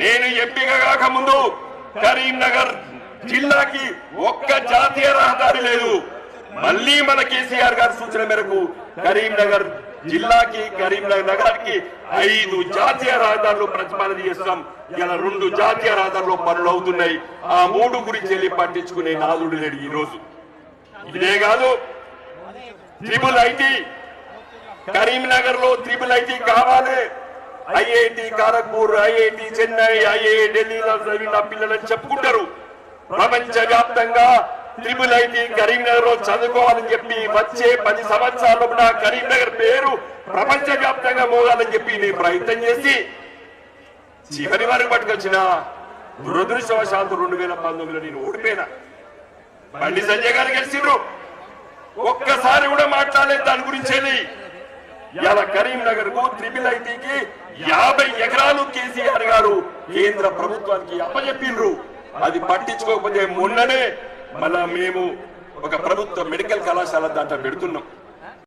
నేను ఎంపిక కాకముందు కరీంనగర్ జిల్లాకి ఒక్క జాతీయ రహదారి లేదు. మళ్ళీ మన కేసీఆర్ గారి సూచన మేరకు కరీంనగర్ జిల్లాకి కరీంనగర్ నగరానికి ఐదు జాతీయ రహదారులు ప్రతిపాదన చేస్తాం. ఇలా రెండు జాతీయ రహదారులు పనులు అవుతున్నాయి. ఆ మూడు గురించి వెళ్ళి పట్టించుకునే నాదుడు లేడు ఈ రోజు ఇదే కాదు ట్రిపుల్ ఐటీ కరీంనగర్లో త్రిపుల్ ఐటీ కావాలి. IIT Kharagpur IIT Chennai II ఢిల్లీలో చదివిన పిల్లలని చెప్పుకుంటారు. ప్రపంచ వ్యాప్తంగా త్రిపుల్ ఐటి కరీంనగర్లో చదువుకోవాలని చెప్పి వచ్చే పది సంవత్సరాలు కూడా కరీంనగర్ పేరు ప్రపంచ వ్యాప్తంగా మోగాలని చెప్పి నేను ప్రయత్నం చేసి చివరి వరకు పట్టుకొచ్చిన దురదృష్టవశాంతు రెండు వేల పంతొమ్మిదిలో నేను ఓడిపోయినా. బండి సంజయ్ గారు గెలిచిండ్రు. ఒక్కసారి కూడా మాట్లాడలేదు దాని గురించేది ఇలా కరీంనగర్కు త్రిపుల్ ఐటీకి యాభై ఎకరాలు కేసీఆర్ గారు కేంద్ర ప్రభుత్వానికి అప్పచెప్పిండ్రు. అది పట్టించుకోకపోతే మొన్ననే మళ్ళా మేము ఒక ప్రభుత్వ మెడికల్ కళాశాల దాంట్లో పెడుతున్నాం.